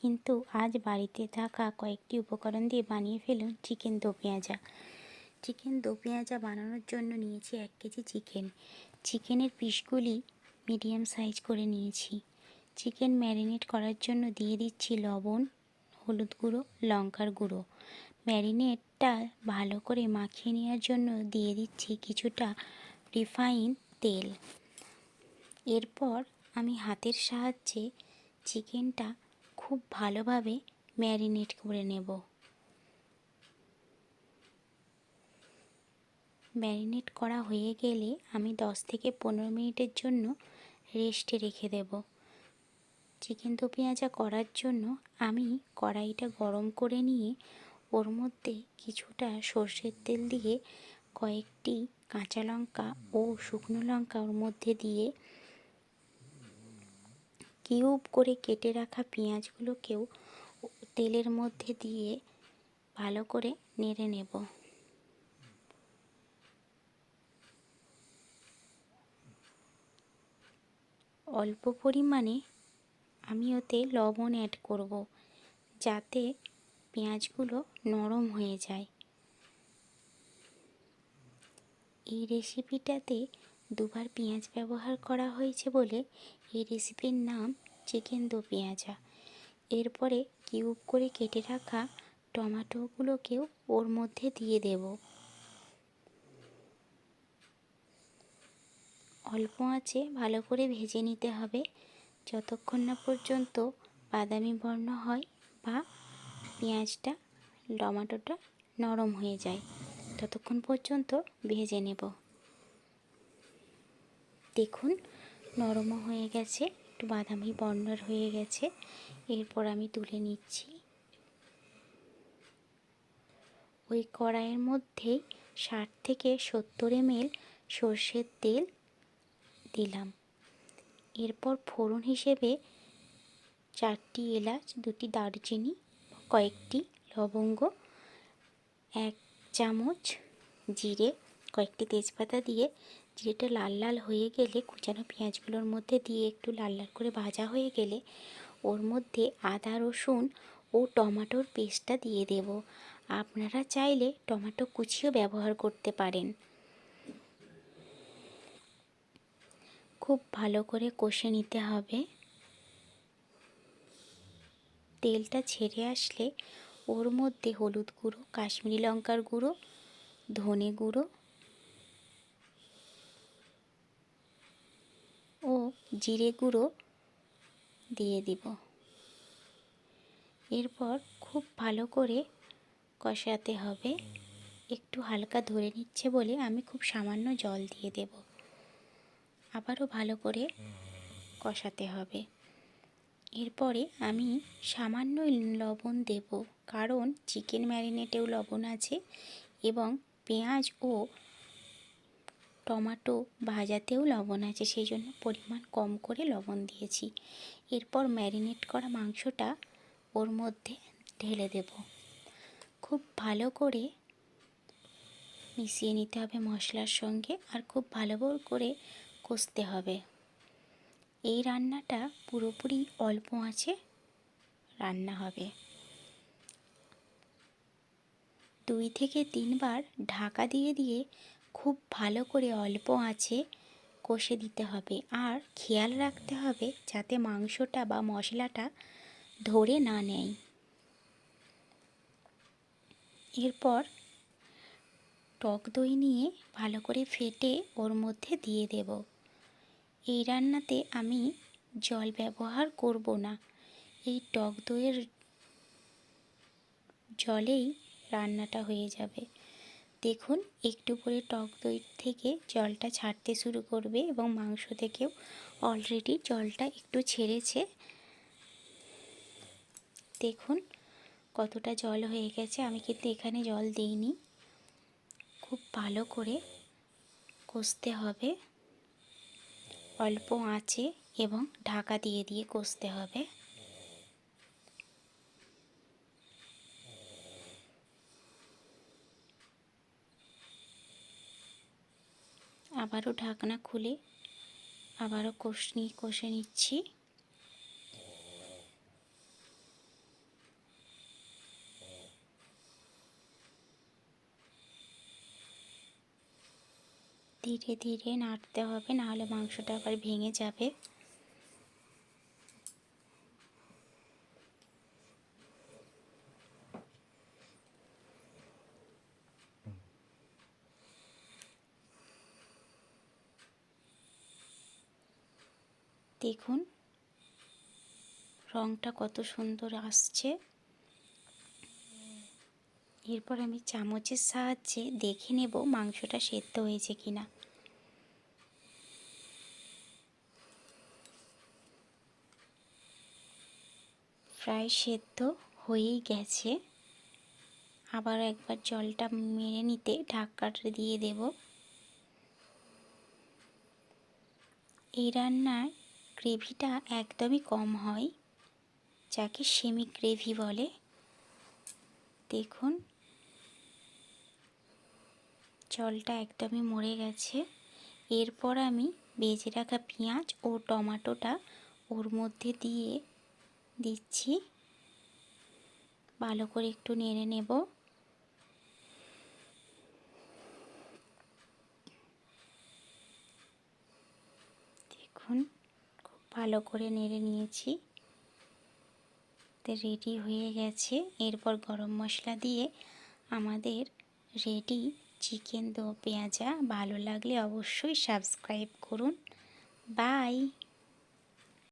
কিন্তু আজ বাড়িতে থাকা কয়েকটি উপকরণ দিয়ে বানিয়ে ফেলুন চিকেন দো পেঁয়াজা। চিকেন দো পেঁয়াজা বানানোর জন্য নিয়েছি এক কেজি চিকেন। চিকেনের পিসগুলি মিডিয়াম সাইজ করে নিয়েছি। চিকেন ম্যারিনেট করার জন্য দিয়ে দিচ্ছি লবণ, হলুদ গুঁড়ো, লঙ্কার গুঁড়ো। ম্যারিনেটটা ভালো করে মাখিয়ে নেওয়ার জন্য দিয়ে দিচ্ছি কিছুটা রিফাইন তেল। এরপর আমি হাতের সাহায্যে চিকেনটা খুব ভালোভাবে ম্যারিনেট করে নেব। ম্যারিনেট করা হয়ে গেলে আমি দশ থেকে পনেরো মিনিটের জন্য রেস্টে রেখে দেব। চিকেন দো পেঁয়াজা করার জন্য আমি কড়াইটা গরম করে নিয়ে ওর মধ্যে কিছুটা সর্ষের তেল দিয়ে কয়েকটি কাঁচা লঙ্কা ও শুকনো লঙ্কা ওর মধ্যে দিয়ে কিউব করে কেটে রাখা পেঁয়াজগুলোকেও তেলের মধ্যে দিয়ে ভালো করে নেড়ে নেব। অল্প পরিমাণে আমি ওতে লবণ অ্যাড করব যাতে পেঁয়াজগুলো নরম হয়ে যায়। এই রেসিপিটাতে দুবার পেঁয়াজ ব্যবহার করা হয়েছে বলে এই রেসিপির নাম চিকেন দো পেঁয়াজা। এরপরে কিউব করে কেটে রাখা টমাটোগুলোকেও ওর মধ্যে দিয়ে দেব। অল্প আঁচে ভালো করে ভেজে নিতে হবে। যতক্ষণ না পর্যন্ত বাদামি বর্ণ হয় বা পেঁয়াজটা, টমাটোটা নরম হয়ে যায়, ততক্ষণ পর্যন্ত ভেজে নেব। দেখুন নরমও হয়ে গেছে, একটু বাদামি বর্ণর হয়ে গেছে, এরপর আমি তুলে নিচ্ছি। ওই কড়াইয়ের মধ্যেই ষাট থেকে সত্তর এমএল সর্ষের তেল দিলাম। এরপর ফোড়ন হিসেবে চারটি এলাচ, দুটি দারচিনি, কয়েকটি লবঙ্গ, এক চামচ জিরে, কয়েকটি তেজপাতা দিয়ে জিরেটা লাল লাল হয়ে গেলে কুচানো পেঁয়াজগুলোর মধ্যে দিয়ে একটু লাল লাল করে ভাজা হয়ে গেলে ওর মধ্যে আদা, রসুন ও টমাটোর পেস্টটা দিয়ে দেব। আপনারা চাইলে টমেটো কুচিও ব্যবহার করতে পারেন। খুব ভালো করে কষে নিতে হবে। তেলটা ছেড়ে আসলে ওর মধ্যে হলুদ গুঁড়ো, কাশ্মীরি লঙ্কার গুঁড়ো, ধনে গুঁড়ো ও জিরে গুঁড়ো দিয়ে দিব। এরপর খুব ভালো করে কষাতে হবে। একটু হালকা ধরে নিচ্ছে বলে আমি খুব সামান্য জল দিয়ে দেব। আবারও ভালো করে কষাতে হবে। এরপরে আমি সামান্য লবণ দেব, কারণ চিকেন ম্যারিনেটেও লবণ আছে এবং পেঁয়াজ ও টমাটো ভাজাতেও লবণ আছে, সেই জন্য পরিমাণ কম করে লবণ দিয়েছি। এরপর ম্যারিনেট করা মাংসটা ওর মধ্যে ঢেলে দেব। খুব ভালো করে মিশিয়ে নিতে হবে মশলার সঙ্গে আর খুব ভালো করে কষতে হবে। এই রান্নাটা পুরোপুরি অল্প আছে রান্না হবে। দুই থেকে তিনবার ঢাকা দিয়ে দিয়ে খুব ভালো করে অল্প আঁচে কষে দিতে হবে। আর খেয়াল রাখতে হবে যাতে মাংসটা বা মশলাটা ধরে না নেয়। এরপর টক দই নিয়ে ভালো করে ফেটে ওর মধ্যে দিয়ে দেব। এই রান্নাতে আমি জল ব্যবহার করব না। এই টক দইয়ের জলেই রান্নাটা হয়ে যাবে। দেখুন, একটু করে টক দই থেকে জলটা ছাড়তে শুরু করবে এবং মাংস থেকেও অলরেডি জলটা একটু ছেড়েছে। দেখুন, কতটা জল হয়ে গেছে। আমি কিন্তু এখানে জল দিইনি। খুব ভালো করে কষতে হবে। অল্প আঁচে এবং ঢাকা দিয়ে দিয়ে কষতে হবে। আবারও ঢাকনা খুলে আবারও কষনি, কষে নিচ্ছি। ধীরে ধীরে নাড়তে হবে, নাহলে মাংসটা আবার ভেঙে যাবে। দেখুন রঙটা কত সুন্দর আসছে। এরপর আমি চামচের সাহায্যে দেখে নেব মাংসটা সেদ্ধ হয়েছে কিনা। প্রায় সেদ্ধ হয়েই গেছে। আবার একবার জলটা মেরে নিতে ঢাকাটা দিয়ে দেব। এই রান্নার গ্রেভিটা একদমই কম হয়, যাকে সেমি গ্রেভি বলে। দেখুন, জলটা একদমই মরে গেছে। এরপর আমি বেজে রাখা পেঁয়াজ ও টমাটোটা ওর মধ্যে দিয়ে দিচ্ছি। ভালো করে একটু নেড়ে নেব। দেখুন ভালো করে নেড়ে নিয়েছি। রেডি হয়ে গেছে। এরপর গরম মশলা দিয়ে আমাদের রেডি চিকেন দো পেঁয়াজা। ভালো লাগলে অবশ্যই সাবস্ক্রাইব করুন। বাই